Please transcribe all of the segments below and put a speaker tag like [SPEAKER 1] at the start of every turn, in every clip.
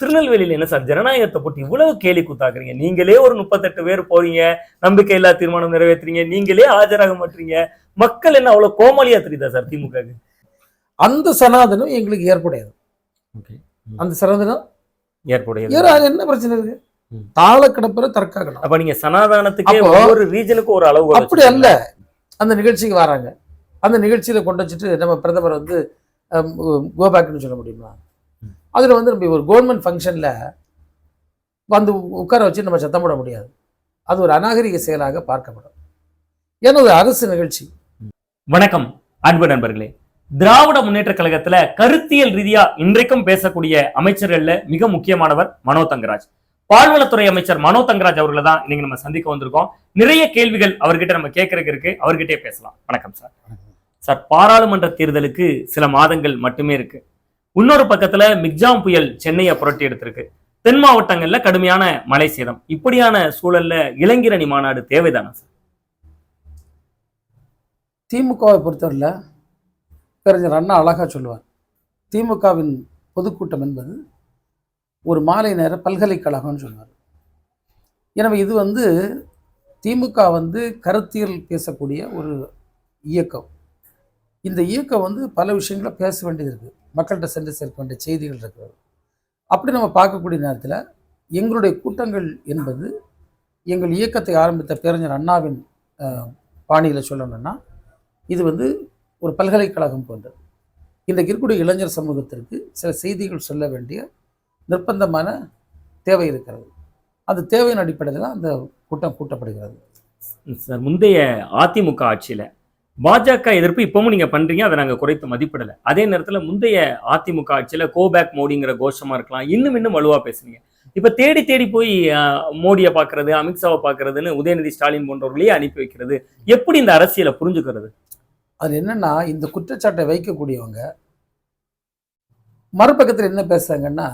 [SPEAKER 1] திருநெல்வேலியில என்ன சார் ஜனநாயகத்தை போட்டு இவ்வளவு கேலி கூத்தாக்குறீங்க? நீங்களே ஒரு முப்பத்தெட்டு பேர் போறீங்க நம்பிக்கை இல்லா தீர்மானம் நிறைவேற்றுறீங்க நீங்களே ஆஜராக மாட்டீங்க மக்கள் என்ன அவ்வளவு கோமாளியா தெரியுதா சார் திமுக
[SPEAKER 2] அந்த சனாதனம் எங்களுக்கு ஏற்புடையது. அந்த சனாதனம்
[SPEAKER 1] ஏற்புடையது.
[SPEAKER 2] என்ன பிரச்சனை இருக்கு. தாள கிடப்புற தற்காக்கணும்.
[SPEAKER 1] அப்ப நீங்க சனாதானத்துக்கே ஒவ்வொரு ரீஜனுக்கும் ஒரு அளவு
[SPEAKER 2] அப்படி அல்ல. அந்த நிகழ்ச்சிக்கு வராங்க. அந்த நிகழ்ச்சியில கொண்டு வச்சுட்டு நம்ம பிரதமர் வந்து கோபேக்னு சொல்ல முடியுமா. அதுல வந்து நம்ம ஒரு கவர்மெண்ட் ஃபங்க்ஷன்ல வந்து உட்கார வச்சு நம்ம சத்தம் போட முடியாது. அது ஒரு அநாகரிக செயலாக பார்க்கப்படும். ஏன்னா ஒரு அரசு நிகழ்ச்சி.
[SPEAKER 1] வணக்கம் அன்பு நண்பர்களே. திராவிட முன்னேற்ற கழகத்துல கருத்தியல் ரீதியா இன்றைக்கும் பேசக்கூடிய அமைச்சர்கள்ல மிக முக்கியமானவர் மனோ தங்கராஜ். பால்வளத்துறை அமைச்சர் மனோ தங்கராஜ் அவர்களை தான் இன்னைக்கு நம்ம சந்திக்க வந்திருக்கோம். நிறைய கேள்விகள் அவர்கிட்ட நம்ம கேட்கறதுக்கு இருக்கு. அவர்கிட்டயே பேசலாம். வணக்கம் சார். சார் பாராளுமன்ற தேர்தலுக்கு சில மாதங்கள் மட்டுமே இருக்கு. இன்னொரு பக்கத்துல மிக்ஜாம் புயல் சென்னையை புரட்டி எடுத்திருக்கு. தென் மாவட்டங்கள்ல கடுமையான மழை சேதம். இப்படியான சூழல்ல இளைஞரணி மாநாடு தேவைதானா சார்?
[SPEAKER 2] திமுகவை பொறுத்தவரையில் பேரறிஞர் அண்ணா அழகா சொல்லுவார் திமுகவின் பொதுக்கூட்டம் என்பது ஒரு மாலை நேர பல்கலைக்கழகம்னு சொல்லுவார். எனவே இது வந்து திமுக வந்து கருத்தியல் பேசக்கூடிய ஒரு இயக்கம். இந்த இயக்கம் வந்து பல விஷயங்களை பேச வேண்டியது இருக்குது மக்கள்கிட்ட சென்று சேர்க்க வேண்டிய செய்திகள் இருக்கிறது. அப்படி நம்ம பார்க்கக்கூடிய நேரத்தில் எங்களுடைய கூட்டங்கள் என்பது எங்கள் இயக்கத்தை ஆரம்பித்த பேரஞ்சர் அண்ணாவின் பாணியில் சொல்லணும்னா இது வந்து ஒரு பல்கலைக்கழகம் போன்றது. இன்றைக்கு இருக்கக்கூடிய இளைஞர் சமூகத்திற்கு சில செய்திகள் சொல்ல வேண்டிய நிர்பந்தமான தேவை இருக்கிறது. அந்த தேவையின் அடிப்படையில் தான் அந்த கூட்டம் கூட்டப்படுகிறது.
[SPEAKER 1] சார். முந்தைய அதிமுக ஆட்சியில் பாஜக எதிர்ப்பு இப்பவும் நீங்க பண்றீங்க அதை நாங்க குறைத்து மதிப்பிடல. அதே நேரத்துல முந்தைய அதிமுக ஆட்சியில கோபேக் மோடிங்கிற கோஷமா இருக்கலாம் இன்னும் இன்னும் வலுவா பேசுனீங்க. இப்ப தேடி தேடி போய் மோடியை பாக்குறது அமித்ஷாவை பாக்குறதுன்னு உதயநிதி ஸ்டாலின் போன்றவர்களையே அனுப்பி வைக்கிறது. எப்படி இந்த அரசியலை புரிஞ்சுக்கிறது?
[SPEAKER 2] அது என்னன்னா இந்த குற்றச்சாட்டை வைக்கக்கூடியவங்க மறுபக்கத்தில் என்ன பேசுறாங்கன்னா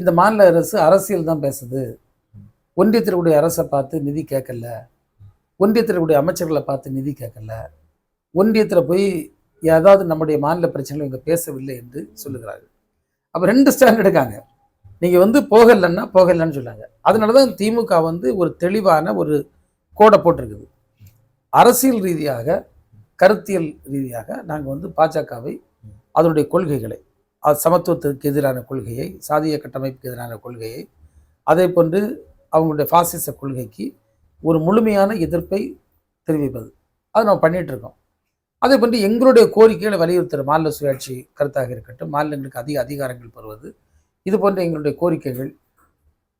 [SPEAKER 2] இந்த மாநில அரசு அரசியல் தான் பேசுது. ஒன்றியத்திற்குடைய அரசை பார்த்து நிதி கேட்கல. ஒன்றியத்திற்குடைய அமைச்சர்களை பார்த்து நிதி கேட்கல. ஒன்றியத்தில் போய் ஏதாவது நம்முடைய மாநில பிரச்சனைகள் இவங்க பேசவில்லை என்று சொல்லுகிறார்கள். அப்போ ரெண்டு ஸ்டாண்ட் எடுக்காங்க. நீங்கள் வந்து போகலைன்னா போகலைன்னு சொன்னாங்க. அதனால தான் திமுக வந்து ஒரு தெளிவான ஒரு கோடை போட்டிருக்குது. அரசியல் ரீதியாக கருத்தியல் ரீதியாக நாங்கள் வந்து பாஜகவை அதனுடைய கொள்கைகளை அது சமத்துவத்திற்கு எதிரான கொள்கையை சாதிய கட்டமைப்புக்கு எதிரான கொள்கையை அதே போன்று அவங்களுடைய பாசிச கொள்கைக்கு ஒரு முழுமையான எதிர்ப்பை தெரிவிப்பது. அது நம்ம பண்ணிகிட்ருக்கோம் இருக்கோம். அதே போன்று எங்களுடைய கோரிக்கைகளை வலியுறுத்துகிற மாநில சுயாட்சி கருத்தாக இருக்கட்டும் மாநிலங்களுக்கு அதிக அதிகாரங்கள் பெறுவது இது போன்ற எங்களுடைய கோரிக்கைகள்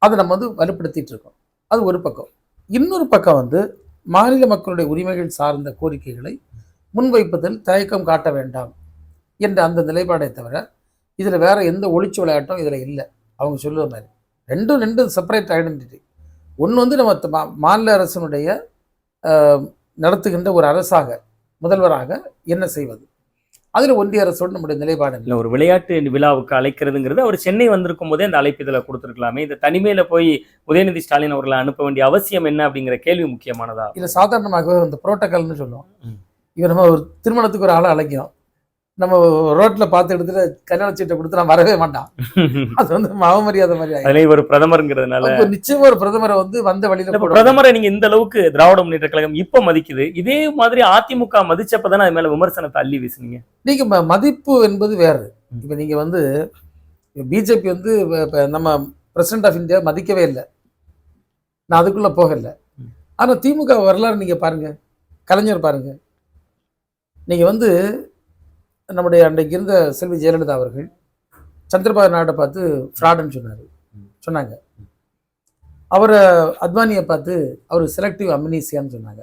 [SPEAKER 2] அதை நம்ம வந்து வலுப்படுத்திட்டு இருக்கோம். அது ஒரு பக்கம். இன்னொரு பக்கம் வந்து மாநில மக்களுடைய உரிமைகள் சார்ந்த கோரிக்கைகளை முன்வைப்பதில் தயக்கம் காட்ட வேண்டாம் என்ற அந்த நிலைப்பாடை தவிர இதில் வேறு எந்த ஒளிச்சு விளையாட்டும் இதில் இல்லை. அவங்க சொல்லுற மாதிரி. ரெண்டும் ரெண்டும் செப்பரேட் ஐடென்டிட்டி ஒன்று வந்து நம்ம மாநில அரசினுடைய நடத்துகின்ற ஒரு அரசாக முதல்வராக என்ன செய்வது? அதில் ஒன்றிய அரசோடு நம்முடைய நிலைப்பாடு இல்லை
[SPEAKER 1] ஒரு விளையாட்டு விழாவுக்கு அழைக்கிறதுங்கிறது அவர் சென்னை வந்திருக்கும் போதே அந்த அழைப்பு இதுல கொடுத்துருக்கலாமே. இந்த தனிமையில போய் உதயநிதி ஸ்டாலின் அவர்களை அனுப்ப வேண்டிய அவசியம் என்ன அப்படிங்கிற கேள்வி முக்கியமானதா?
[SPEAKER 2] இல்லை சாதாரணமாகவே இந்த புரோட்டோகால்னு சொல்லுவோம்.
[SPEAKER 1] ம்.
[SPEAKER 2] இவன் நம்ம ஒரு திருமணத்துக்கு ஒரு ஆளை அழைக்கிறோம். நம்ம ரோட்டில் பார்த்த இடத்துல கல்யாண சீட்டை கொடுத்து நான் வரவே மாட்டான். அது வந்து அவமரியாதை மாதிரி
[SPEAKER 1] இவர் பிரதமருங்கிறதுனால
[SPEAKER 2] நிச்சயமா ஒரு பிரதமரை வந்து வந்த வழியில
[SPEAKER 1] பிரதமரை நீங்க இந்த அளவுக்கு திராவிட முன்னேற்ற கழகம் இப்ப மதிக்குது. இதே மாதிரி அதிமுக மதிச்சப்பதானே அது மேல விமர்சனத்தை அள்ளி வீசுனீங்க.
[SPEAKER 2] நீங்க மதிப்பு என்பது வேறு. இப்போ நீங்க வந்து பிஜேபி வந்து நம்ம பிரசிடென்ட் ஆஃப் இந்தியா மதிக்கவே இல்லை. நான் அதுக்குள்ள போகல. ஆனா திமுக வரலாறு நீங்க பாருங்க. கலைஞர் பாருங்க. நீங்க வந்து நம்முடைய அன்றைக்கு இருந்த செல்வி ஜெயலலிதா அவர்கள் சந்திரபாபு நாட்டை பார்த்து ஃப்ராடுன்னு சொன்னார். சொன்னாங்க. அவரை அத்வானியை பார்த்து அவர் செலக்டிவ் அமினீசியான்னு சொன்னாங்க.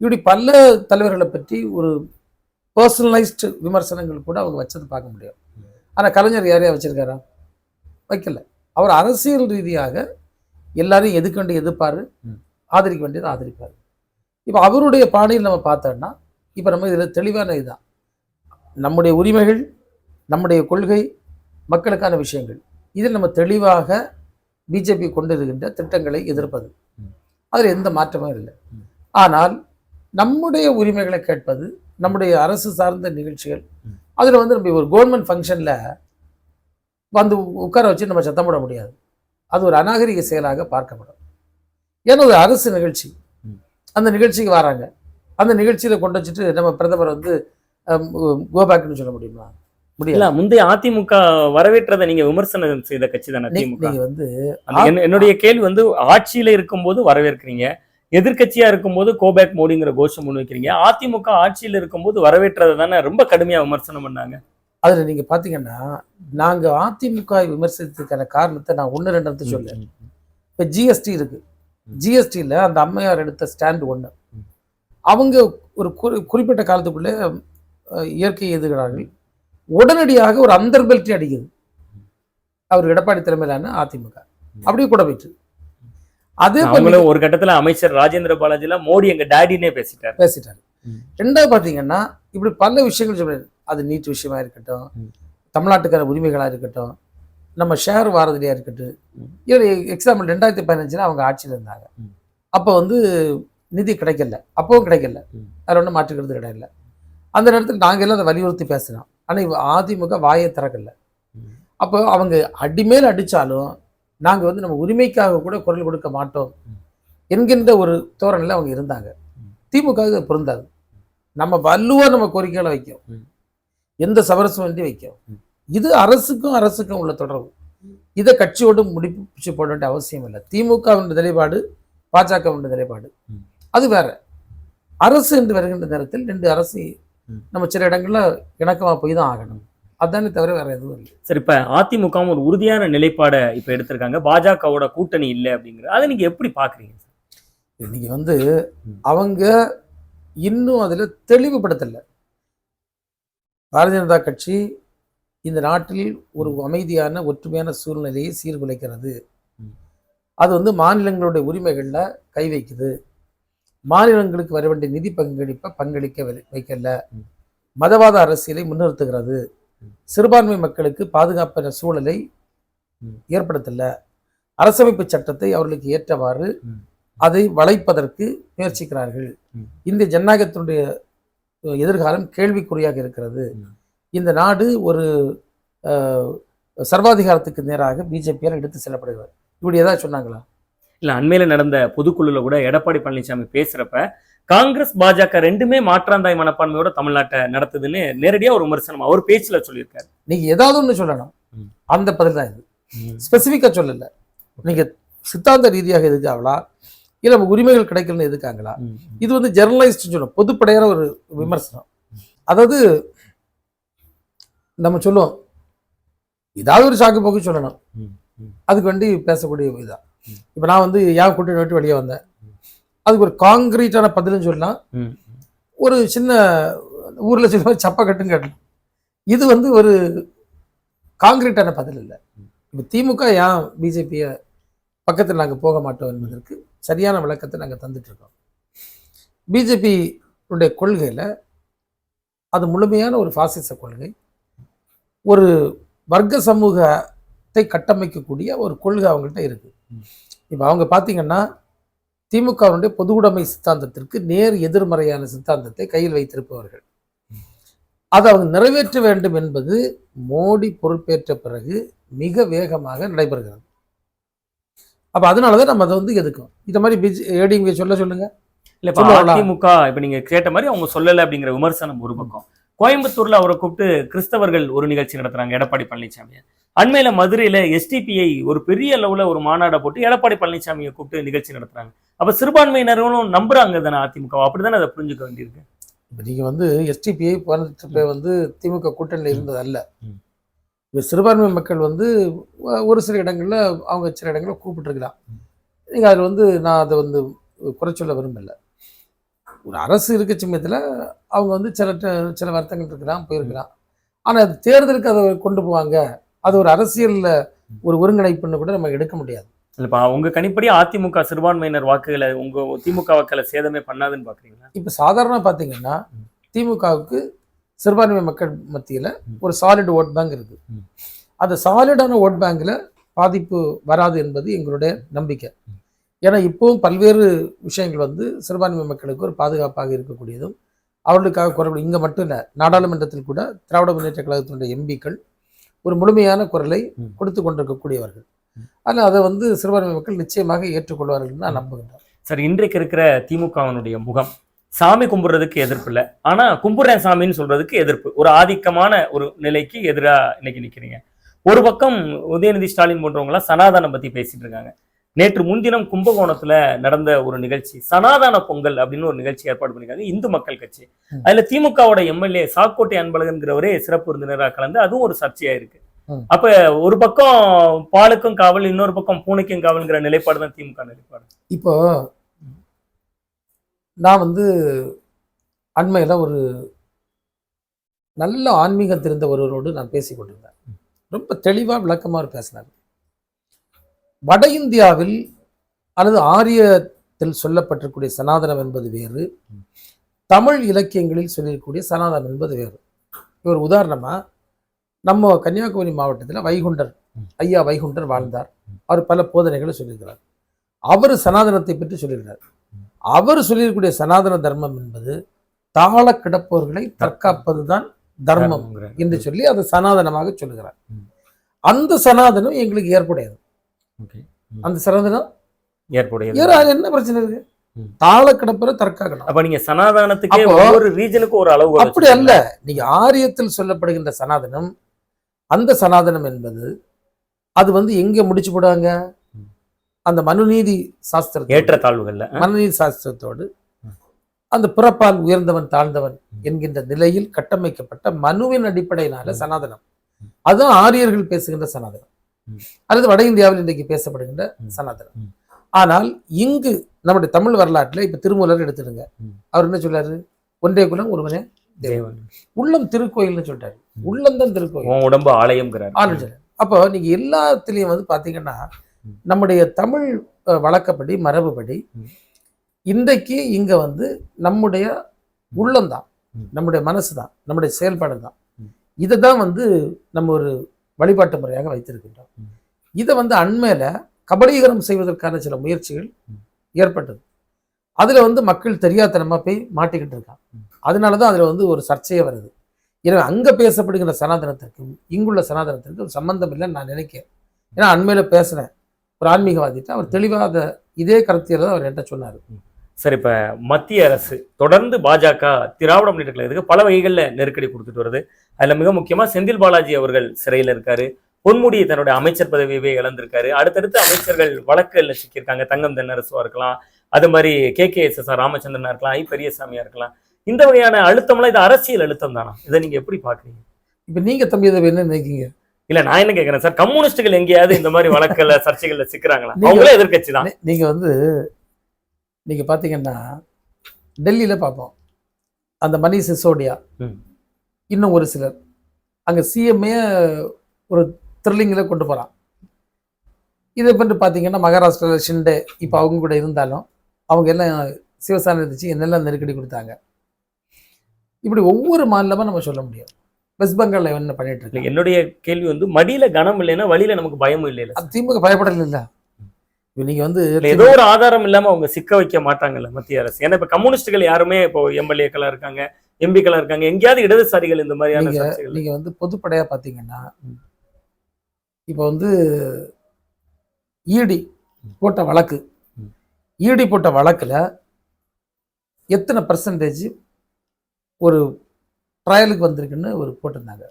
[SPEAKER 2] இப்படி பல தலைவர்களை பற்றி ஒரு பர்சனலைஸ்டு விமர்சனங்கள் கூட அவங்க வச்சது பார்க்க முடியும். ஆனால் கலைஞர் யாரையா வச்சிருக்காரா? வைக்கல. அவர் அரசியல் ரீதியாக எல்லாரையும் எதுக்க வேண்டிய எதிர்ப்பாரு. ஆதரிக்க வேண்டியது ஆதரிப்பார். இப்போ அவருடைய பாணியில் நம்ம பார்த்தோம்னா இப்போ நம்ம இதில் தெளிவான இதுதான். நம்முடைய உரிமைகள் நம்முடைய கொள்கை மக்களுக்கான விஷயங்கள். இதில் நம்ம தெளிவாக பிஜேபி கொண்டு இருக்கின்ற திட்டங்களை எதிர்ப்பது. அதில் எந்த மாற்றமும் இல்லை. ஆனால் நம்முடைய உரிமைகளை கேட்பது நம்முடைய அரசு சார்ந்த நிகழ்ச்சிகள் அதில் வந்து நம்ம ஒரு கவர்மெண்ட் ஃபங்க்ஷனில் வந்து உட்கார வச்சு நம்ம சத்தம் போட முடியாது. அது ஒரு அநாகரிக செயலாக பார்க்கப்படும். ஏன்னா ஒரு அரசு நிகழ்ச்சி. அந்த நிகழ்ச்சிக்கு வராங்க. அந்த நிகழ்ச்சியில் கொண்டு வச்சுட்டு நம்ம பிரதமர் வந்து கோபேக்னு சொல்ல முடியுமா? முடியாது.
[SPEAKER 1] இல்ல முந்தைய அதிமுக வரவேற்றதை நீங்க விமர்சனம் செய்த கட்சி தானே
[SPEAKER 2] நீ-
[SPEAKER 1] திமுக?
[SPEAKER 2] நீங்க வந்து
[SPEAKER 1] என்னுடைய கேள்வி வந்து ஆட்சியில இருக்கும்போது வரவேற்கிறீங்க எதிர்க்கட்சியா இருக்கும்போது கோபேக் மோடிங்கிற கோஷம் முன் வைக்கிறீங்க அதிமுக ஆட்சியில இருக்கும்போது வரவேற்றதை தானே ரொம்ப கடுமையா விமர்சனம் பண்ணாங்க?
[SPEAKER 2] அதுல நீங்க பாத்தீங்கன்னா நாங்க அதிமுக விமர்சித்ததுக்கான காரணத்தை நான் ஒண்ணு ரெண்டு சொல்ல இப்ப ஜிஎஸ்டி இருக்கு. ஜிஎஸ்டியில் அந்த அம்மையார் எடுத்த ஸ்டாண்ட் ஒன்று. அவங்க ஒரு குறி- குறிப்பிட்ட காலத்துக்குள்ளே இயற்கை எதிர்க்கிறார்கள் உடனடியாக ஒரு அந்தர்பெல்ட்டி அடிக்குது அவர் எடப்பாடி தலைமையிலான அதிமுக அப்படியே கூட போயிட்டு அதே
[SPEAKER 1] அவங்களும் ஒரு கட்டத்துல அமைச்சர் ராஜேந்திர பாலாஜில மோடி எங்க டேடினே பேசிட்டாரு
[SPEAKER 2] பேசிட்டாரு. ரெண்டாவது பார்த்தீங்கன்னா இப்படி பல விஷயங்கள் சொல்றாரு அது நீட் விஷயமா இருக்கட்டும். தமிழ்நாட்டுக்கார உரிமைகளாக இருக்கட்டும் நம்ம ஷேர் வாரதிலியாக இருக்கட்டும். இவர் எக்ஸாம்பிள் ரெண்டாயிரத்தி பதினஞ்சுல அவங்க ஆட்சியில் இருந்தாங்க. அப்போ வந்து நிதி கிடைக்கல அப்பவும் கிடைக்கல. அதில் ஒன்றும் மாற்றுக்கிறது கிடையாது அந்த நேரத்தில் நாங்கள் எல்லாம் அதை வலியுறுத்தி பேசுகிறோம் ஆனால் இவ அதிமுக வாயை திறக்கல. அப்போ அவங்க அடிமேல் அடித்தாலும் நாங்கள் வந்து நம்ம உரிமைக்காக கூட குரல் கொடுக்க மாட்டோம் என்கின்ற ஒரு தோரணையில் அவங்க இருந்தாங்க. திமுக பொருந்தாது. நம்ம வலுவாக நம்ம கோரிக்கைகளை வைக்கும்.
[SPEAKER 1] எந்த
[SPEAKER 2] எந்த சமரசம் வைக்கும். இது அரசுக்கும் அரசுக்கும் உள்ள தொடர்பு. இதை கட்சியோடு முடிச்சு போட வேண்டிய அவசியம் இல்லை. திமுகவின் நிலைப்பாடு பாஜகவின் நிலைப்பாடு. அது வேற. அரசு என்று வருகின்ற நேரத்தில் ரெண்டு அரசு நம்ம சில இடங்கள்ல இணக்கமா போய் தான் ஆகணும். அதானே தவிர வேற எதுவும் இல்லை.
[SPEAKER 1] சரி இப்ப அதிமுக ஒரு உறுதியான நிலைப்பாடை இப்ப எடுத்திருக்காங்க. பாஜகவோட கூட்டணி இல்லை அப்படிங்கிற அதை நீங்க எப்படி பாக்குறீங்க
[SPEAKER 2] இன்னைக்கு வந்து. அவங்க இன்னும் அதுல தெளிவுபடுத்தல. பாரதிய ஜனதா கட்சி இந்த நாட்டில் ஒரு அமைதியான ஒற்றுமையான சூழ்நிலையை சீர்குலைக்கிறது. அது வந்து மாநிலங்களுடைய உரிமைகள்ல கை வைக்குது. மாநிலங்களுக்கு வர வேண்டிய நிதி பங்களிப்பை பங்களிக்க வை- வைக்கல. மதவாத அரசியலை முன்னிறுத்துகிறது. சிறுபான்மை மக்களுக்கு பாதுகாப்பான சூழலை ஏற்படுத்தல. அரசமைப்பு சட்டத்தை அவர்களுக்கு ஏற்றவாறு அதை வளைப்பதற்கு முயற்சிக்கிறார்கள். இந்திய ஜனநாயகத்தினுடைய எதிர்காலம் கேள்விக்குறியாக இருக்கிறது. இந்த நாடு ஒரு சர்வாதிகாரத்துக்கு நேராக பிஜேபியால் எடுத்து செல்லப்படுகிறது. இப்படி ஏதாவது சொன்னாங்களா?
[SPEAKER 1] இல்ல அண்மையில நடந்த பொதுக்குழுல கூட எடப்பாடி பழனிசாமி பேசுறப்ப காங்கிரஸ் பாஜக ரெண்டுமே மாற்றாந்தாய் மனப்பான்மையோட தமிழ்நாட்டை நடத்துதுன்னு நேரடியா ஒரு விமர்சனம் அவர் பேச்சுல சொல்லியிருக்காரு.
[SPEAKER 2] நீங்க ஏதாவது ஒன்று சொல்லணும். அந்த பதில் தான் இது. ஸ்பெசிஃபிக்காக சொல்லல. நீங்க சித்தாந்த ரீதியாக எதுக்காங்களா இல்லை நம்ம உரிமைகள் கிடைக்கலன்னு எதுக்காங்களா இது வந்து ஜெர்னலைஸ்ட் சொல்லணும். பொதுப்படையான ஒரு விமர்சனம். அதாவது நம்ம சொல்லுவோம். ஏதாவது ஒரு சாக்கு போக்கு சொல்லணும். அதுக்கு வேண்டி பேசக்கூடிய இதான். இப்போ நான் வந்து ஏன் கூட்டணி விட்டு வெளியே வந்தேன். அதுக்கு ஒரு காங்கிரீட்டான பதிலும் சொல்லலாம். ஒரு சின்ன ஊரில் சொல்ல சப்பை கட்டுன்னு கேட்டலாம் இது வந்து ஒரு காங்கிரீட்டான பதில் இல்லை. இப்போ திமுக ஏன் பிஜேபியை பக்கத்தில் நாங்கள் போக மாட்டோம் என்பதற்கு சரியான விளக்கத்தை நாங்கள் தந்துட்டு இருக்கோம். பிஜேபி உடைய கொள்கையில் அது முழுமையான ஒரு பாசிச கொள்கை. ஒரு வர்க்க சமூகத்தை கட்டமைக்கக்கூடிய ஒரு கொள்கை அவங்கள்ட்ட இருக்கு.
[SPEAKER 1] ம்.
[SPEAKER 2] இப்போ அவங்க பார்த்தீங்கன்னா திமுகவுடைய பொதுவுடைமை சித்தாந்தத்திற்கு நேர் எதிர்மறையான சித்தாந்தத்தை கையில் வைத்திருப்பவர்கள். அதை அவங்க நிறைவேற்ற வேண்டும் என்பது மோடி பொறுப்பேற்ற பிறகு மிக வேகமாக நடைபெறுகிறது. அப்ப அதனாலதான் நம்ம அதை வந்து எதுக்கும் இந்த மாதிரி பிஜி ஏடிஎம்கே சொல்ல சொல்லுங்க.
[SPEAKER 1] இல்ல? அதிமுக இப்ப நீங்க கேட்ட மாதிரி அவங்க சொல்லல அப்படிங்கிற விமர்சனம் ஒரு பக்கம். கோயம்புத்தூர்ல அவரை கூப்பிட்டு கிறிஸ்தவர்கள் ஒரு நிகழ்ச்சி நடத்துறாங்க எடப்பாடி பழனிசாமி அண்மையில மதுரையில எஸ்டிபிஐ ஒரு பெரிய அளவுல ஒரு மாநாடை போட்டு எடப்பாடி பழனிசாமியை கூப்பிட்டு நிகழ்ச்சி நடத்துறாங்க. அப்ப சிறுபான்மையினர்களும் நம்புறாங்க தானே அதிமுக அப்படிதானே அதை புரிஞ்சுக்க வேண்டியிருக்கு?
[SPEAKER 2] இப்போ நீங்க வந்து எஸ்டிபிஐ போனதுக்கு வந்து திமுக கூட்டணியில் இருந்தது அல்ல. இப்போ சிறுபான்மை மக்கள் வந்து ஒரு சில இடங்கள்ல அவங்க சில இடங்களில் கூப்பிட்டுருக்கலாம்
[SPEAKER 1] ம்.
[SPEAKER 2] நீங்க அதில் வந்து நான் அதை வந்து குறை சொல்ல விரும்பல. ஒரு அரசு இருக்க சமயத்தில் அவங்க வந்து சில சில வருத்தங்கள் இருக்கலாம் போயிருக்கலாம் ஆனால் அது தேர்தலுக்கு அதை கொண்டு போவாங்க அது ஒரு அரசியல்ல ஒரு ஒருங்கிணைப்புன்னு கூட நம்ம எடுக்க முடியாது
[SPEAKER 1] இல்லப்பா உங்க கணிப்படி அதிமுக சிறுபான்மையினர் வாக்குகளை உங்க திமுக வாக்குகளை சேதமே பண்ணாதுன்னு பாக்குறீங்களா
[SPEAKER 2] இப்போ சாதாரணமாக பார்த்தீங்கன்னா. திமுகவுக்கு சிறுபான்மை மக்கள் மத்தியில். ஒரு சாலிட் ஓட் பேங்க் இருக்கு
[SPEAKER 1] ம்.
[SPEAKER 2] அந்த சாலிடான ஓட் பேங்க்ல பாதிப்பு வராது என்பது எங்களுடைய நம்பிக்கை. ஏன்னா இப்பவும் பல்வேறு விஷயங்கள் வந்து சிறுபான்மை மக்களுக்கு ஒரு பாதுகாப்பாக இருக்கக்கூடியதும் அவர்களுக்காக குறைபடும் இங்கே மட்டும் இல்லை நாடாளுமன்றத்தில் கூட திராவிட முன்னேற்ற கழகத்தினுடைய எம்பிக்கள் ஒரு முழுமையான குரலை. கொடுத்து கொண்டிருக்கக்கூடியவர்கள். ஆனால் அதை வந்து சிறுபான்மை மக்கள் நிச்சயமாக ஏற்றுக்கொள்வார்கள் நான் நம்புகின்றேன்.
[SPEAKER 1] சார் இன்றைக்கு இருக்கிற திமுகவினுடைய முகம். சாமி கும்பிடுறதுக்கு எதிர்ப்பு இல்லை. ஆனா கும்பிடுறேன் சாமின்னு சொல்றதுக்கு எதிர்ப்பு. ஒரு ஆதிக்கமான ஒரு நிலைக்கு எதிரா இன்னைக்கு நிக்கிறீங்க. ஒரு பக்கம் உதயநிதி ஸ்டாலின் போன்றவங்க எல்லாம் சனாதனம் பத்தி பேசிட்டு இருக்காங்க. நேற்று முன்தினம் கும்பகோணத்துல நடந்த ஒரு நிகழ்ச்சி சனாதன பொங்கல் அப்படின்னு ஒரு நிகழ்ச்சி ஏற்பாடு பண்ணிருக்காங்க இந்து மக்கள் கட்சி. அதுல திமுகவோட எம்எல்ஏ சாக்கோட்டை அன்பழகன்கிறவரே சிறப்பு விருந்தினராக கலந்து அதுவும் ஒரு சர்ச்சையா இருக்கு. அப்ப ஒரு பக்கம் பாலுக்கும் காவல் இன்னொரு பக்கம் பூனைக்கும் காவல்ங்கிற நிலைப்பாடு தான் திமுக நிலைப்பாடு.
[SPEAKER 2] இப்போ நான் வந்து அண்மையில் ஒரு நல்ல ஆன்மீகம் தெரிந்த ஒருவரோடு நான் பேசிக் கொண்டிருந்தேன். ரொம்ப தெளிவாக விளக்கமாக பேசினார். வட இந்தியாவில் அல்லது ஆரியத்தில் சொல்லப்பட்டிருக்கூடிய சனாதனம் என்பது வேறு தமிழ் இலக்கியங்களில் சொல்லியிருக்கக்கூடிய சனாதனம் என்பது வேறு ஒரு உதாரணமாக நம்ம கன்னியாகுமரி மாவட்டத்தில் வைகுண்டர் ஐயா வைகுண்டர் வாழ்ந்தார் அவர் பல போதனைகளை சொல்லியிருக்கிறார் அவர் சனாதனத்தை பற்றி சொல்லியிருக்கிறார் அவர் சொல்லியிருக்கக்கூடிய சனாதன தர்மம் என்பது தாழ கிடப்பவர்களை தற்காப்பதுதான் தர்மம்
[SPEAKER 1] தர்மம்ங்கிற.
[SPEAKER 2] என்று சொல்லி அதை சனாதனமாக சொல்லுகிறார். அந்த சனாதனம் எங்களுக்கு ஏற்புடையது. அந்த சனாதனம்
[SPEAKER 1] ஏற்புடையது
[SPEAKER 2] ஏற அது என்ன பிரச்சனை இருக்கு. தாழ கிடப்பற தற்காக்கணும்
[SPEAKER 1] அப்ப நீங்க சனாதனத்துக்கே ஒவ்வொரு ரீஜனுக்கு ஒரு அளவு
[SPEAKER 2] அப்படி அல்ல நீங்க ஆரியத்தில் சொல்லப்படுகின்ற சனாதனம் அந்த சனாதனம் என்பது அது வந்து எங்க முடிச்சு போடுவாங்க
[SPEAKER 1] ம்.
[SPEAKER 2] அந்த மனுநீதி சாஸ்திரத்தோடு
[SPEAKER 1] ஏற்றத்தாழ்வுகள்ல?
[SPEAKER 2] மனுநீதி சாஸ்திரத்தோடு. அந்த பிறப்பால் உயர்ந்தவன் தாழ்ந்தவன். என்கின்ற நிலையில் கட்டமைக்கப்பட்ட மனுவின் அடிப்படையினால. சனாதனம். அதுதான் ஆரியர்கள் பேசுகின்ற சனாதனம். அல்லது வட இந்தியாவில் இன்றைக்கு பேசப்படுகின்ற. சனாதனம். ஆனால் இங்கு நம்முடைய தமிழ் வரலாற்றுல இப்ப திருமூலர் எடுத்துடுங்க. அவர் என்ன சொல்றாரு ஒன்றே குலம் ஒருவனே
[SPEAKER 1] தேவன்.
[SPEAKER 2] உள்ளம் திருக்கோயில்னு சொல்லிட்டாரு உள்ளம் தான் திருக்கோயில்
[SPEAKER 1] உடம்பு
[SPEAKER 2] ஆலோசனை அப்போ நீங்க எல்லாத்துலயும் வந்து பாத்தீங்கன்னா. நம்முடைய தமிழ் வழக்கப்படி மரபுபடி. இன்றைக்கு இங்க வந்து நம்முடைய உள்ளம்தான். நம்முடைய மனசு தான் நம்முடைய செயல்பாடு தான். இதை தான் வந்து நம்ம ஒரு வழிபாட்டு முறையாக வைத்திருக்கின்றோம். இதை வந்து அண்மையில கபலீகரம் செய்வதற்கான சில முயற்சிகள். ஏற்பட்டது. அதுல வந்து மக்கள் தெரியாதனமா போய் மாட்டிக்கிட்டு இருக்காங்க.
[SPEAKER 1] ம்.
[SPEAKER 2] அதனாலதான் அதுல வந்து ஒரு சர்ச்சையே வருது. எனவே அங்க பேசப்படுகிற சனாதனத்திற்கும் இங்குள்ள சனாதனத்திற்கும் ஒரு சம்பந்தம் இல்லைன்னு நான் நினைக்கிறேன். ஏன்னா அண்மையில பேசினேன். ஒரு ஆன்மீகவாதிட்டு அவர் தெளிவாக இதே கருத்தியல் தான் அவர் என்கிட்ட சொன்னார்.
[SPEAKER 1] சரி இப்ப மத்திய அரசு தொடர்ந்து பாஜக திராவிட முன்னேற்ற கழகத்துக்கு பல வகைகள்ல நெருக்கடி கொடுத்துட்டு வருது. அதுல மிக முக்கியமா செந்தில் பாலாஜி அவர்கள் சிறையில இருக்காரு. பொன்முடி தன்னுடைய அமைச்சர் பதவியவே இழந்திருக்காரு. அடுத்தடுத்து அமைச்சர்கள் வழக்குல சிக்கியிருக்காங்க. தங்கம் தென்னரசுவா இருக்கலாம். அது மாதிரி K. K. S. S. R. ராமச்சந்திரனா இருக்கலாம். ஐ. பெரியசாமியா இருக்கலாம். இந்த வகையான அழுத்தம்லாம் இது அரசியல் அழுத்தம் தானா? இதை நீங்க எப்படி பாக்குறீங்க
[SPEAKER 2] இப்போ நீங்க தம்பி இதை என்ன நினைக்கிறீங்க?
[SPEAKER 1] இல்ல நான் என்ன கேக்குறேன் சார் கம்யூனிஸ்டுகள் எங்கேயாவது இந்த மாதிரி வழக்குல சர்ச்சைகள்ல சிக்கிறாங்களா? அவங்களே எதிர்க்கட்சி தான்
[SPEAKER 2] நீங்க வந்து நீங்க பாத்தீங்கன்னா டெல்லியில பார்ப்போம் அந்த மணீஷ் சிசோடியா. இன்னும் ஒரு சிலர். அங்க சிஎம்ஏ ஒரு த்ரில்லிங்கில் கொண்டு போறான். இதை பற்றி பார்த்தீங்கன்னா மகாராஷ்டிராவில் ஷிண்டே இப்போ அவங்க கூட இருந்தாலும் அவங்க எல்லாம் சிவசேனை இருந்துச்சு என்னெல்லாம் நெருக்கடி கொடுத்தாங்க. இப்படி ஒவ்வொரு மாநிலமும் நம்ம சொல்ல முடியும். வெஸ்ட் பெங்கால்ல என்ன பண்ணிட்டு
[SPEAKER 1] இல்ல,
[SPEAKER 2] இருக்கு
[SPEAKER 1] என்னுடைய கேள்வி வந்து மடியில கனம் இல்லைன்னா வழியில நமக்கு பயமும்
[SPEAKER 2] அது திமுக பயப்படல இல்ல. நீங்க வந்து
[SPEAKER 1] ஏதோ ஒரு ஆதாரம் இல்லாம அவங்க சிக்க வைக்க மாட்டாங்கல்ல மத்திய அரசு ஏன்னா இப்ப கம்யூனிஸ்டுகள் யாருமே இப்போ எம்எல்ஏக்களா இருக்காங்க எம்பிக்களா இருக்காங்க எங்கேயாவது இடதுசாரிகள் இந்த மாதிரியான
[SPEAKER 2] நீங்க- வந்து பொதுப்படையா பார்த்தீங்கன்னா
[SPEAKER 1] ம்.
[SPEAKER 2] இப்போ வந்து ஈடி போட்ட வழக்கு. ஈடி போட்ட வழக்குல எத்தனை பர்சன்டேஜ் ஒரு ட்ரையலுக்கு வந்திருக்குன்னு ஒரு போட்டிருந்தாங்க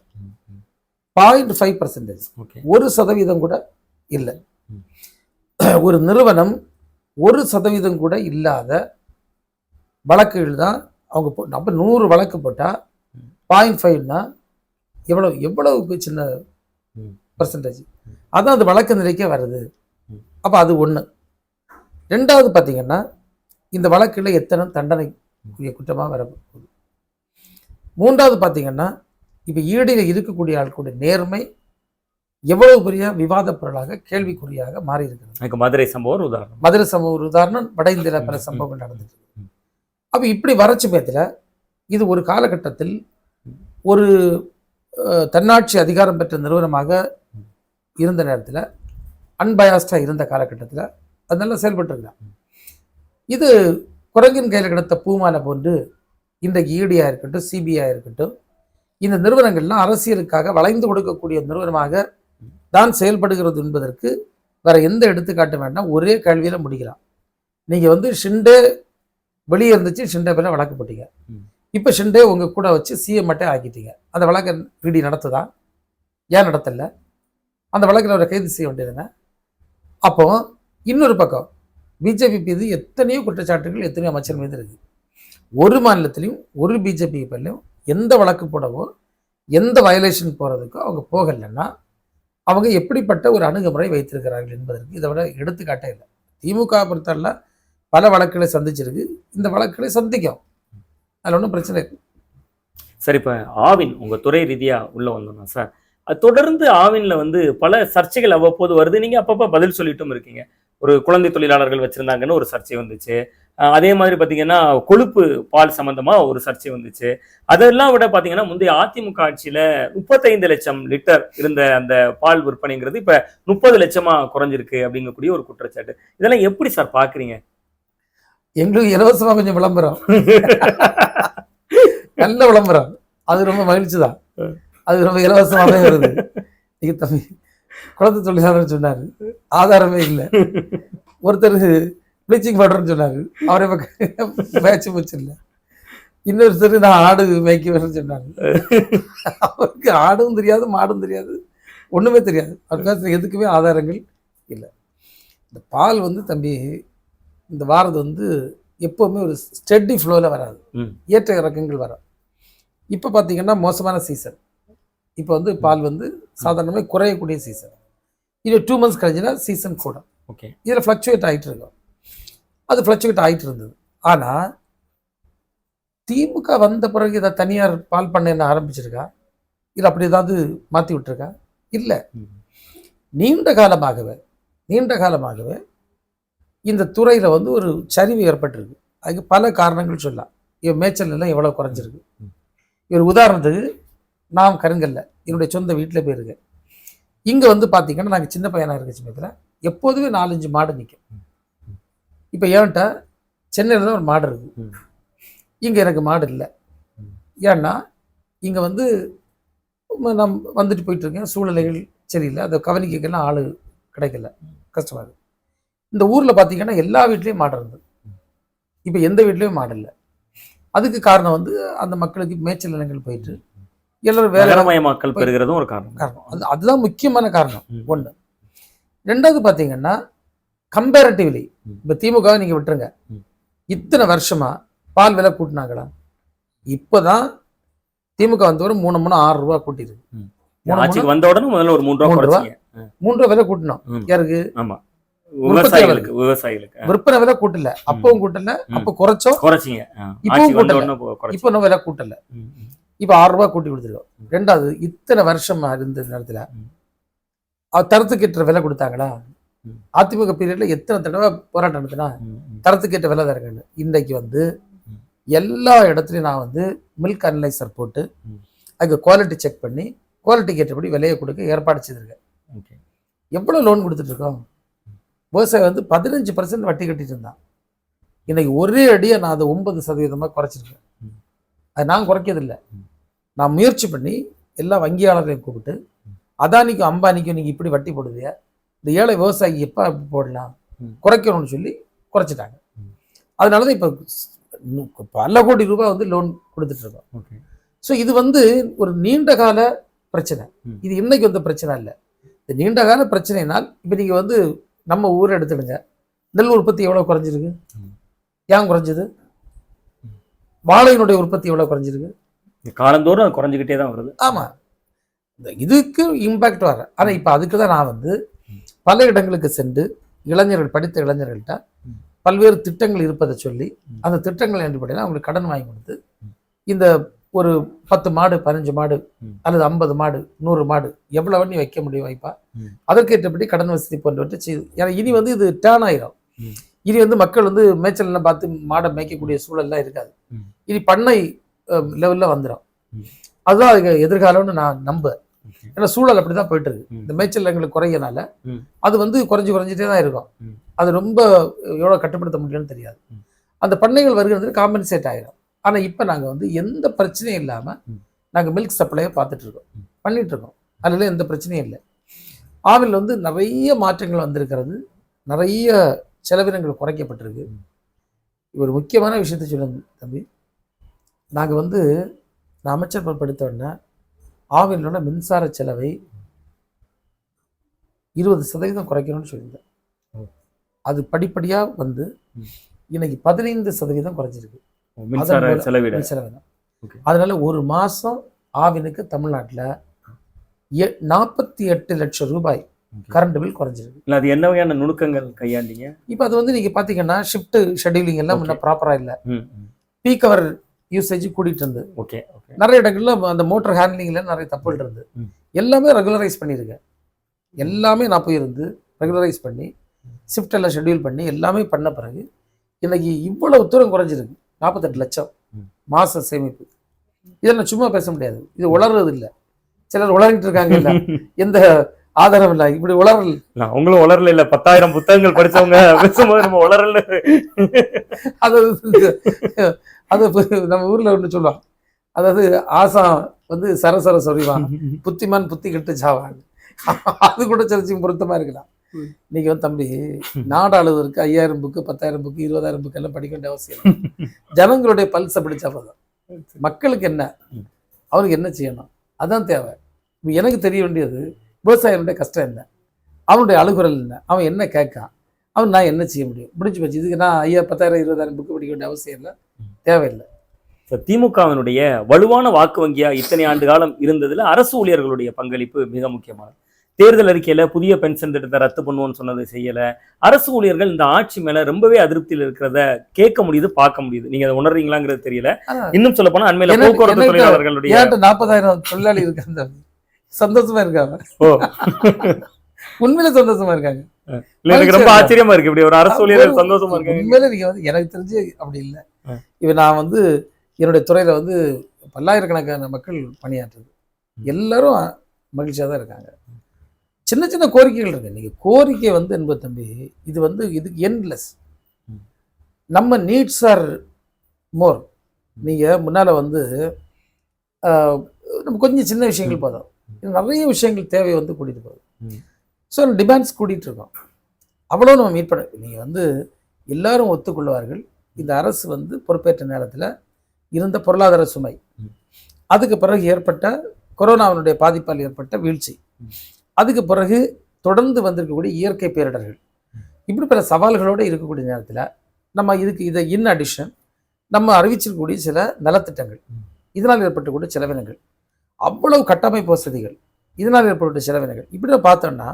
[SPEAKER 2] பாயிண்ட் ஃபைவ் பர்சன்டேஜ்
[SPEAKER 1] ஓகே
[SPEAKER 2] ஒரு சதவீதம் கூட இல்லை. ஒரு நிறுவனம் ஒரு சதவீதம் கூட இல்லாத வழக்குகள் தான் அவங்க போ அப்போ நூறு வழக்கு போட்டால். பாயிண்ட் ஃபைவ்னா எவ்வளோ எவ்வளவுக்கு சின்ன. பர்சன்டேஜ்
[SPEAKER 1] ம்.
[SPEAKER 2] அதான் அது வழக்கு நிலைக்கே வருது. அப்போ அது ஒன்று ரெண்டாவது பார்த்தீங்கன்னா இந்த வழக்கில் எத்தனை தண்டனைக்குரிய குற்றமாக வரப்போகுது மூன்றாவது பார்த்தீங்கன்னா இப்போ ஈடியில் இருக்கக்கூடிய ஆட்களுடைய நேர்மை எவ்வளவு பெரிய விவாத பொருளாக கேள்விக்குறியாக மாறி இருக்கிறது
[SPEAKER 1] எனக்கு மதுரை சம்பவம் ஒரு உதாரணம்.
[SPEAKER 2] மதுரை சம்பவம் ஒரு உதாரணம் வட இந்தியாவில் பல சம்பவங்கள் நடந்துட்டு. அப்ப இப்படி வரச்சு பேத்துல இது ஒரு காலகட்டத்தில் ஒரு தன்னாட்சி அதிகாரம் பெற்ற நிறுவனமாக இருந்த நேரத்தில் அன்பயாஸ்டா இருந்த காலகட்டத்தில் அது நல்லா செயல்பட்டு இருக்கலாம் இது குரங்கின் கையில் கிடத்த பூமாலை போன்று இன்றைக்கு ஈடியா இருக்கட்டும் சிபிஐ இருக்கட்டும் இந்த நிறுவனங்கள்லாம் அரசியலுக்காக வளைந்து கொடுக்கக்கூடிய நிறுவனமாக தான் செயல்படுகிறது என்பதற்கு வேற எந்த எடுத்துக்காட்டு வேண்டாம். ஒரே கேள்வியில முடிக்கலாம் நீங்க வந்து ஷிண்டே வெளியே இருந்துச்சு ஷிண்டே பேர்ல வழக்கு போட்டீங்க. இப்போ ஷிண்டே உங்க கூட வச்சு சிஎம் மட்டும் ஆக்கிட்டீங்க. அந்த வழக்கை இடி நடத்துதா? ஏன் நடத்தல? அந்த வழக்கில் அவரை கைது செய்ய வேண்டியதுங்க அப்போ இன்னொரு பக்கம் பிஜேபி மீது எத்தனையோ குற்றச்சாட்டுகள் எத்தனையோ அமைச்சர் மீது இருக்கு. ஒரு மாநிலத்திலையும் ஒரு பிஜேபி பேர்லையும் எந்த வழக்கு போடவோ எந்த வயலேஷன் போகிறதுக்கோ அவங்க போகலைன்னா அவங்க எப்படிப்பட்ட ஒரு அணுகுமுறை வைத்திருக்கிறார்கள் என்பதற்கு இதை விட எடுத்துக்காட்டே இல்லை. திமுக பொறுத்தவரை பல வழக்குகளை சந்திச்சிருக்கு. இந்த வழக்குகளை சந்திக்கும். அதில் ஒன்றும் பிரச்சனை இல்லை.
[SPEAKER 1] சரி இப்போ ஆவின் உங்கள் துறை ரீதியாக உள்ளே வந்தோம்னா சார் அது தொடர்ந்து ஆவினில் வந்து பல சர்ச்சைகள் அவ்வப்போது வருது. நீங்கள் அப்பப்போ பதில் சொல்லிட்டும் இருக்கீங்க. ஒரு குழந்தை தொழிலாளர்கள் வச்சுருந்தாங்கன்னு ஒரு சர்ச்சை வந்துச்சு. அதே மாதிரி பாத்தீங்கன்னா கொழுப்பு பால் சம்பந்தமா ஒரு சர்ச்சை வந்துச்சு. அதெல்லாம் விட பாத்தீங்கன்னா முந்தைய அதிமுக ஆட்சியில முப்பத்தைந்து லட்சம் லிட்டர் இருந்த அந்த பால் விற்பனைங்கிறது இப்ப முப்பது லட்சமா குறைஞ்சிருக்கு அப்படிங்கக்கூடிய ஒரு குற்றச்சாட்டு. இதெல்லாம் எப்படி சார் பாக்குறீங்க?
[SPEAKER 2] எங்களுக்கு இலவசமாக கொஞ்சம் விளம்பரம். நல்ல விளம்பரம். அது ரொம்ப மகிழ்ச்சி தான் அது ரொம்ப இலவசமாகவே வருது நீங்க தம்பி குழந்தை தொழிலாளர் சொன்னாரு. ஆதாரமே இல்லை. ஒருத்தர் ப்ளீச்சிங் பவுடர்னு சொன்னாரு. அவரே மேட்ச் முடிச்சிடல. இன்னொருத்தர் நான் ஆடு மேய்க்குவேன்னு சொன்னாரு. அவருக்கு ஆடும் தெரியாது மாடும் தெரியாது. ஒண்ணுமே தெரியாது. அவர் எதுக்குமே ஆதாரங்கள் இல்லை. இந்த பால் வந்து தம்பி இந்த வாரது வந்து எப்போவுமே ஒரு ஸ்டெடி ஃப்ளோவில் வராது. ஏற்ற இறக்கங்கள் வரும் இப்போ பார்த்தீங்கன்னா மோசமான சீசன் இப்போ வந்து பால் வந்து சாதாரணமாக குறையக்கூடிய சீசன் இது டூ மந்த்ஸ் கழிஞ்சுன்னா சீசன் கூடும்
[SPEAKER 1] ஓகே
[SPEAKER 2] இதில் ஃப்ளக்சுவேட் ஆகிட்டு இருக்கும். அது ஃப்ளக்சுவேட் ஆகிட்டு இருந்தது. ஆனால் திமுக வந்த பிறகு இதை தனியார் பால் பண்ண என்ன ஆரம்பிச்சிருக்கா? இல்லை அப்படி ஏதாவது மாற்றி விட்டுருக்கா? இல்லை. நீண்ட காலமாகவே நீண்ட காலமாகவே இந்த துறையில் வந்து ஒரு சரிவு ஏற்பட்டிருக்கு. அதுக்கு பல காரணங்கள் சொல்லலாம். இவன் மேய்ச்சல் நிலம் எவ்வளோ குறைஞ்சிருக்கு? இவர் உதாரணத்துக்கு நாம் கருங்கல்ல என்னுடைய சொந்த வீட்டில் போயிருக்கேன். இங்கே வந்து பார்த்தீங்கன்னா நாங்கள் சின்ன பையனாக இருக்க சமயத்தில் எப்போதுமே நாலஞ்சு மாடு நிற்கும் இப்போ ஏன்ட்டா சென்னையில் தான் ஒரு மாடு இருக்கு.
[SPEAKER 1] ம்.
[SPEAKER 2] இங்கே எனக்கு மாடு இல்லை. ஏன்னா இங்கே வந்து நான் வந்துட்டு போயிட்டு இருக்கேன். சூழ்நிலைகள் சரியில்லை. அதை கவனிக்கலாம் ஆள் கிடைக்கல. கஷ்டமாக இருக்கு. இந்த ஊரில் பார்த்தீங்கன்னா எல்லா வீட்லேயும் மாடு இருந்தது. இப்போ எந்த வீட்லேயும் மாடு இல்லை. அதுக்கு காரணம் வந்து அந்த மக்களுக்கு மேய்ச்சல் நிலங்கள் போயிட்டு எல்லாரும் வேலை
[SPEAKER 1] நகரமயமாக்கல் பெறுகிறதும் ஒரு காரணம்.
[SPEAKER 2] காரணம். அது அதுதான் முக்கியமான காரணம். ஒன்று ரெண்டாவது பார்த்தீங்கன்னா கம்பேரிட்டிவ்லி. இப்போ திமுக நீங்க விட்டுருங்க. இத்தனை வருஷமா பால் விலை கூட்டினாங்களா? இப்போதான் திமுக வந்தவரை மூணு மூணு ஆறு ரூபா கூட்டிருக்கு.
[SPEAKER 1] ஆட்சிக்கு வந்த உடனே முதல்ல ஒரு மூணு ரூபா
[SPEAKER 2] மூணு ரூபா? விலை கூட்டினோம்.
[SPEAKER 1] ம்.
[SPEAKER 2] யாருக்கு
[SPEAKER 1] ஆமா. விவசாயிகளுக்கு விவசாயிகளுக்கு. ஆ.
[SPEAKER 2] விற்பனை விலை கூட்டல. அப்பவும் கூட்டல. அப்போ குறைச்சோம்
[SPEAKER 1] குறைச்சிங்க.
[SPEAKER 2] இப்பவும் கூட்டல. இப்போ இன்னும் விலை கூட்டல. இப்போ ஆறு ரூபாய் கூட்டி கொடுத்துருக்கோம். ரெண்டாவது இத்தனை வருஷமா இருந்த நேரத்துல தரத்துக்கேற்ற விலை கொடுத்தாங்களா. அதிமுக பீரியட்ல எத்தனை தடவை போராட்டம் நடத்தினா. தரத்துக்கேற்ற விலை தரங்கன்னு இன்றைக்கு வந்து. எல்லா இடத்துலையும் நான் வந்து மில்க் அனலைசர் போட்டு. அதுக்கு குவாலிட்டி செக் பண்ணி குவாலிட்டிக்கு ஏற்றபடி விலையை கொடுக்க ஏற்பாடு செய்திருக்கேன். எவ்வளோ லோன் கொடுத்துட்டு இருக்கோம் விவசாயி வந்து பதினஞ்சு பர்சன்ட் வட்டி கட்டிட்டு இருந்தான் இன்னைக்கு ஒரே அடியாக நான் அதை ஒன்பது சதவீதமாக குறைச்சிருக்கேன். அது நான் குறைக்கிறதில்ல
[SPEAKER 1] ம்.
[SPEAKER 2] நான் முயற்சி பண்ணி எல்லா வங்கியாளர்களையும் கூப்பிட்டு
[SPEAKER 1] ம்.
[SPEAKER 2] அம்பானிக்கும் நீங்கள் இப்படி வட்டி போடுவியா இந்த ஏழை விவசாயி எப்போ போடலாம். குறைக்கணும்னு சொல்லி குறைச்சிட்டாங்க. அதனால தான் இப்போ பல கோடி ரூபாய் வந்து லோன் கொடுத்துட்டு இருக்கோம்
[SPEAKER 1] ஓகே.
[SPEAKER 2] ஸோ இது வந்து ஒரு நீண்ட கால பிரச்சனை. இது இன்னைக்கு வந்த பிரச்சனை இல்லை இந்த நீண்ட கால பிரச்சனைனால் இப்போ நீங்கள் வந்து நம்ம ஊரை எடுத்துடுங்க நெல் உற்பத்தி எவ்வளோ குறைஞ்சிருக்கு. ஏன் குறைஞ்சது வாழையினுடைய உற்பத்தி எவ்வளோ குறைஞ்சிருக்கு
[SPEAKER 1] காலந்தோறும் குறைஞ்சிக்கிட்டே தான் வருது
[SPEAKER 2] ஆமாம் இந்த இதுக்கு இம்பேக்ட் வர ஆனால் இப்போ அதுக்கு தான் நான் வந்து. பல இடங்களுக்கு சென்று இளைஞர்கள் படித்த இளைஞர்கள்ட்ட. பல்வேறு திட்டங்கள் இருப்பதை சொல்லி. அந்த திட்டங்கள் அடிப்படையில் அவங்களுக்கு கடன் வாங்கி கொடுத்து. இந்த ஒரு பத்து மாடு பதினஞ்சு மாடு. அல்லது ஐம்பது மாடு நூறு மாடு எவ்வளவு வண்டி வைக்க முடியும் வைப்பா. அதற்கேற்றபடி கடன் வசதி போன்றவற்றை செய்து ஏன்னா இனி வந்து இது டேர்ன் ஆயிரும். இனி வந்து மக்கள் வந்து மேய்ச்சல்லாம் பார்த்து மாடை மேய்க்கக்கூடிய சூழல்லாம் இருக்காது. இனி பண்ணை லெவலில் வந்துடும். அதுதான் எதிர்காலம்னு நான் நம்புறேன்
[SPEAKER 1] ஓகே.
[SPEAKER 2] ஏன்னா சூழல் அப்படிதான் போயிட்டு இருக்கு. இந்த மேய்ச்சல் எங்களுக்கு குறையனால. அது வந்து குறைஞ்சு குறைஞ்சிட்டே தான் இருக்கும். அது ரொம்ப எவ்வளோ கட்டுப்படுத்த முடியும்னு தெரியாது. அந்த பண்ணைகள் வருகிறது காம்பன்சேட் ஆயிரும். ஆனால் இப்போ நாங்கள் வந்து எந்த பிரச்சனையும் இல்லாமல். நாங்கள் மில்க் சப்ளையை பார்த்துட்டு இருக்கோம் பண்ணிட்டு இருக்கோம் அதில் எந்த பிரச்சனையும் இல்லை. ஆவியில் வந்து நிறைய மாற்றங்கள் வந்திருக்கிறது. நிறைய செலவினங்கள் குறைக்கப்பட்டிருக்கு. ஒரு முக்கியமான விஷயத்தை சொல்லுங்க தம்பி. நாங்கள் வந்து நான் அமைச்சர் பொறுப்படுத்த உடனே உள்ள மின்சார செலவை இருபது சதவீதம் குறைக்கணும்னு சொல்லியிருந்தேன். அது படிப்படியாக வந்து. இன்னைக்கு பதினைந்து சதவீதம் குறைஞ்சிருக்கு செலவினம். அதனால ஒரு மாதம் ஆவினுக்கு தமிழ்நாட்டில் நாற்பத்தி எட்டு லட்சம் ரூபாய். கரண்ட் பில் குறைஞ்சிருக்கு
[SPEAKER 1] இல்ல அது என்ன வகையான நுணுக்கங்கள் கையாண்டீங்க
[SPEAKER 2] இப்போ அது வந்து நீங்கள் பார்த்தீங்கன்னா ஷிஃப்ட் ஷெட்யூலிங் எல்லாம். இன்னும் ப்ராப்பராக இல்லை. பீக் அவர் யூசேஜ் கூட்டிகிட்டு இருந்து
[SPEAKER 1] ஓகே ஓகே
[SPEAKER 2] நிறைய இடங்கள்ல அந்த மோட்டர் ஹேண்ட்லிங்ல நிறைய தப்புகள் இருந்து. எல்லாமே ரெகுலரைஸ் பண்ணியிருக்கேன் எல்லாமே நான் போயிருந்து ரெகுலரைஸ் பண்ணி ஷிஃப்ட் எல்லாம் ஷெட்யூல் பண்ணி எல்லாமே பண்ண பிறகு இன்னைக்கு இவ்வளவு தூரம் குறைஞ்சிருக்கு. நாற்பத்தெட்டு லட்சம்
[SPEAKER 1] ம்.
[SPEAKER 2] மாச சேமிப்பு. இதை நான் சும்மா பேச முடியாது. இது உளறது இல்லை. சிலர் உளறிட்டு இருக்காங்க இல்ல. எந்த ஆதாரம் இல்லை. இப்படி உளறல்.
[SPEAKER 1] நான் உங்களும் வளரல இல்ல. பத்தாயிரம் புத்தகங்கள் படிச்சவங்க. பேசும்போது நம்ம வளரல
[SPEAKER 2] அது அது நம்ம ஊர்ல ஒன்று சொல்லுவாங்க. அதாவது ஆசான் வந்து சரசர சொறிவான் புத்திமான் புத்தி கெட்டு சாவான் அது கூட சர்ச்சைக்கு பொருத்தமா இருக்கலாம். இன்னைக்கு வந்து தம்பி நாடாளுவதற்கு ஐயாயிரம் புக்கு பத்தாயிரம் புக்கு இருபதாயிரம் புக்கு எல்லாம் படிக்க வேண்டிய அவசியம் இல்லை. ஜனங்களுடைய பல்ஸை படிச்சா போதும். மக்களுக்கு என்ன. அவனுக்கு என்ன செய்யணும்? அதான் தேவை. எனக்கு தெரிய வேண்டியது விவசாயிகளுடைய கஷ்டம் என்ன? அவனுடைய அழுகுறல் என்ன? அவன் என்ன கேட்கான்? அவன் நான் என்ன செய்ய முடியும்? முடிஞ்சு போச்சு. இதுக்கு நான் ஐயா பத்தாயிரம் இருபதாயிரம் புக்கு படிக்க வேண்டிய அவசியம் இல்லை. தேவையில்லை.
[SPEAKER 1] இப்ப திமுகவினுடைய வலுவான வாக்கு வங்கியா இத்தனை ஆண்டு காலம் இருந்ததுல அரசு ஊழியர்களுடைய பங்களிப்பு மிக முக்கியமானது. தேர்தல் அறிக்கையில புதிய பென்ஷன் திட்டத்தை ரத்து பண்ணுவோம்னு சொன்னது செய்யல. அரசு ஊழியர்கள் இந்த ஆட்சி மேல ரொம்பவே அதிருப்தியில் இருக்கிறத கேட்க முடியுது பார்க்க முடியுது. நீங்க அதை உணர்றீங்களாங்கிறது தெரியல. இன்னும் சொல்ல போனா அண்மையில போக்குவரத்து தொழிலாளர்களுடைய
[SPEAKER 2] நாற்பதாயிரம் தொழிலாளி இருக்காங்க? சந்தோஷமா இருக்காங்க.
[SPEAKER 1] ஓ.
[SPEAKER 2] உண்மையில சந்தோஷமா இருக்காங்க.
[SPEAKER 1] எனக்கு ரொம்ப ஆச்சரியமா இருக்கு. இப்படி ஒரு அரசு ஊழியர்கள் சந்தோஷமா இருக்காங்க.
[SPEAKER 2] உண்மையில நீங்க வந்து எனக்கு தெரிஞ்சு அப்படி இல்லை. இப்ப நான் வந்து என்னுடைய துறையில வந்து பல்லாயிரக்கணக்கான மக்கள் பணியாற்றுது. எல்லாரும் மகிழ்ச்சியா தான் இருக்காங்க. சின்ன சின்ன கோரிக்கைகள் இருக்கு. நீங்க கோரிக்கை வந்து என்பது தம்பி இது வந்து இது என்லெஸ். நம்ம நீட்ஸ் ஆர் மோர் நீங்க முன்னால வந்து நம்ம கொஞ்சம் சின்ன விஷயங்கள் போதும். இது நிறைய விஷயங்கள் தேவை வந்து கூட்டிட்டு போகுது. ஸோ டிமாண்ட்ஸ் கூட்டிட்டு இருக்கோம். அவ்வளோ நம்ம மீட் பண்ண நீங்கள் வந்து எல்லாரும் ஒத்துக்கொள்வார்கள். இந்த அரசு வந்து பொறுப்பேற்ற நேரத்தில் இருந்த பொருளாதார சுமை. அதுக்கு பிறகு ஏற்பட்ட கொரோனாவினுடைய பாதிப்பால் ஏற்பட்ட வீழ்ச்சி. அதுக்கு பிறகு தொடர்ந்து வந்திருக்கக்கூடிய இயற்கை பேரிடர்கள். இப்படி பல சவால்களோடு இருக்கக்கூடிய நேரத்தில் நம்ம இதுக்கு இதை இன் அடிஷன் நம்ம அறிவிச்சிருக்கக்கூடிய சில நலத்திட்டங்கள். இதனால் ஏற்பட்டக்கூடிய செலவினங்கள். அவ்வளவு கட்டமைப்பு வசதிகள். இதனால் ஏற்பட்ட செலவினங்கள். இப்படி பார்த்தோம்னா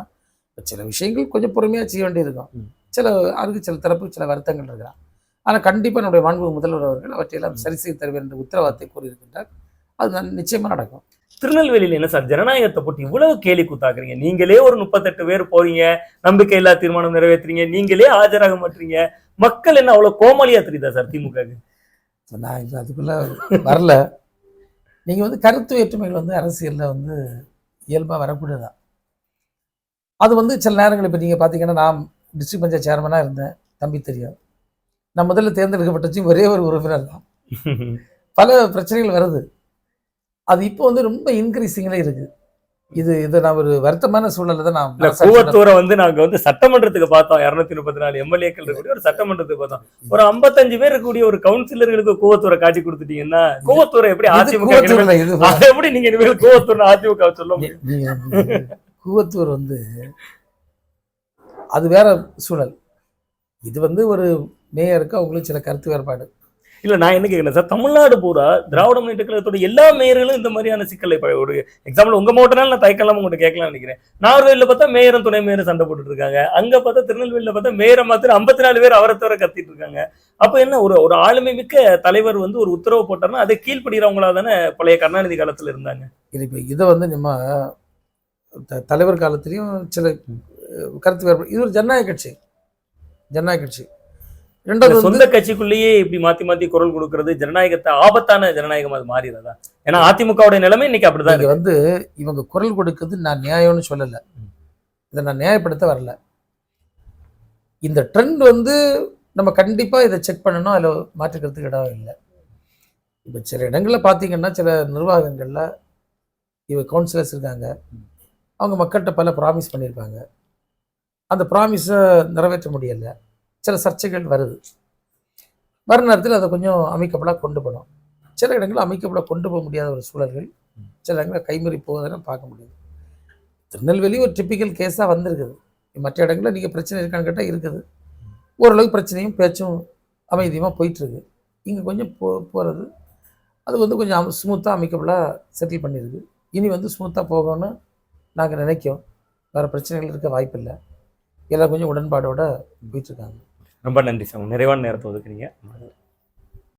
[SPEAKER 2] சில விஷயங்கள் கொஞ்சம் பொறுமையாக செய்ய வேண்டியிருக்கும். சில அதுக்கு சில தரப்பு சில வருத்தங்கள் இருக்கலாம். ஆனால் கண்டிப்பாக நம்முடைய மாண்பு முதல்வர் அவர்கள் அவற்றையெல்லாம் சரி செய்து தருவேன் என்ற உத்தரவாதத்தை கூறியிருக்கின்றார். அது நன்- நிச்சயமா நடக்கும்.
[SPEAKER 1] திருநெல்வேலியில என்ன சார் ஜனநாயகத்தை போட்டு இவ்வளவு கேலி கூத்தாக்குறீங்க? நீங்களே ஒரு முப்பத்தெட்டு பேர் போறீங்க நம்பிக்கை இல்லா தீர்மானம் நிறைவேற்றுறீங்க நீங்களே ஆஜராக மாட்டீங்க மக்கள் என்ன அவ்வளவு கோமாளியா தெரியுதா சார் திமுக
[SPEAKER 2] நான் இப்போ அதுக்குள்ளே வரல. நீங்கள் வந்து கருத்து வேற்றுமைகள் வந்து அரசியலில் வந்து இயல்பாக வரக்கூடியதான் அது வந்து சில நேரங்கள் இப்போ நீங்கள் பார்த்தீங்கன்னா நான் டிஸ்ட்ரிக்ட் பஞ்சாயத்து சேர்மனாக இருந்தேன் தம்பி தெரியும். நான் முதல்ல தேர்ந்தெடுக்கப்பட்டச்சு ஒரே ஒரு உறுப்பினர் தான். பல பிரச்சனைகள் வருது. அது இப்போ வந்து ரொம்ப இன்க்ரீசிங்கில் இருக்கு. இது இதை நான் ஒரு வருத்தமான சூழல்ல தான் நான்
[SPEAKER 1] கூவத்தூரை வந்து நாங்க வந்து சட்டமன்றத்துக்கு பார்த்தோம். இருநூத்தி முப்பத்தி நாலு எம்எல்ஏக்கள் இருக்கக்கூடிய ஒரு சட்டமன்றத்துக்கு பார்த்தோம். ஒரு ஐம்பத்தஞ்சு பேர் இருக்கக்கூடிய ஒரு கவுன்சிலர்களுக்கு கூவத்தூரை காட்டி கொடுத்துட்டீங்கன்னா கூவத்தூரை எப்படி அதிமுக எப்படி நீங்க இனிமேல் கூவத்தூர் அதிமுக சொல்ல முடியும்?
[SPEAKER 2] கூவத்தூர் வந்து அது வேற சூழல். இது வந்து ஒரு மேயருக்கு அவங்களுக்கு சில கருத்து வேறுபாடு.
[SPEAKER 1] இல்ல நான் என்ன கேக்குறேன் சார் தமிழ்நாடு பூரா திராவிட முன்னேற்ற கழகத்தோட எல்லா மேயர்களும் இந்த மாதிரியான சிக்கலை ஒரு எக்ஸாம்பிள் உங்க மாவட்டனால நான் தயக்கலாம் உங்கள்கிட்ட கேட்கலாம் நினைக்கிறேன். நாகர்கோயில பார்த்தா மேயரும் துணை மேயரும் சண்டை போட்டுட்டு இருக்காங்க அங்க பார்த்தா திருநெல்வேலியில பார்த்தா மேயரை மாத்திரம் ஐம்பத்தி நாலு பேர் அவரை தவிர கத்திட்டு இருக்காங்க அப்ப என்ன ஒரு ஒரு ஆளுமை மிக்க தலைவர் வந்து ஒரு உத்தரவு போட்டாருன்னா அதை கீழ்ப்படுகிறவங்களா தானே பழைய கருணாநிதி காலத்துல இருந்தாங்க?
[SPEAKER 2] இது இப்போ இதை வந்து நம்ம தலைவர் காலத்திலையும் சில கருத்து வேறுபாடு இது ஒரு ஜனநாயக கட்சி. ஜனநாயக கட்சி. ரெண்டாவது
[SPEAKER 1] சொந்த கட்சிக்குள்ளேயே இப்படி மாத்தி மாத்தி குரல் கொடுக்கறது ஜனநாயகத்தை ஆபத்தான ஜனநாயகம் அது மாறிடுறதா ஏன்னா அதிமுகவுடைய நிலைமை இன்னைக்கு அப்படிதான்
[SPEAKER 2] வந்து இவங்க குரல் கொடுக்கிறது நான் நியாயம்னு சொல்லலை. இதை நான் நியாயப்படுத்த வரல. இந்த ட்ரெண்ட் வந்து நம்ம கண்டிப்பா இதை செக் பண்ணணும் அதில் மாற்றுக்கிறதுக்கு இடம் இல்லை. இப்போ சில இடங்களில் பார்த்தீங்கன்னா சில நிர்வாகங்களில் இவ கவுன்சிலர்ஸ் இருக்காங்க. அவங்க மக்கள்கிட்ட பல ப்ராமிஸ் பண்ணியிருப்பாங்க. அந்த ப்ராமிஸை நிறைவேற்ற முடியலை. சில சர்ச்சைகள் வருது. வர நேரத்தில் அதை கொஞ்சம் அமைக்கப்படாக கொண்டு போகணும். சில இடங்களில் அமைக்கப்படாக கொண்டு போக முடியாத ஒரு சூழல்கள் சில இடங்களில் கைமறி போவதெல்லாம் பார்க்க முடியுது. திருநெல்வேலி ஒரு டிப்பிக்கல் கேஸாக வந்திருக்குது. மற்ற இடங்களில் நீங்கள் பிரச்சனை இருக்கான்னு கேட்டால் இருக்குது. ஓரளவுக்கு பிரச்சனையும் பேச்சும் அமைதியுமாக போயிட்டுருக்கு. இங்கே கொஞ்சம் போ போகிறது அது வந்து கொஞ்சம் ஸ்மூத்தாக அமைக்கப்படாக செட்டில் பண்ணியிருக்கு. இனி வந்து ஸ்மூத்தாக போகணும்னு நாங்கள் நினைக்கிறோம். வேறு பிரச்சனைகள் இருக்க வாய்ப்பில்லை. எல்லாம் கொஞ்சம் உடன்பாடோட போயிட்டுருக்காங்க.
[SPEAKER 1] ரொம்ப நன்றி சார் நிறைவான நேரத்தை ஒதுக்குறீங்க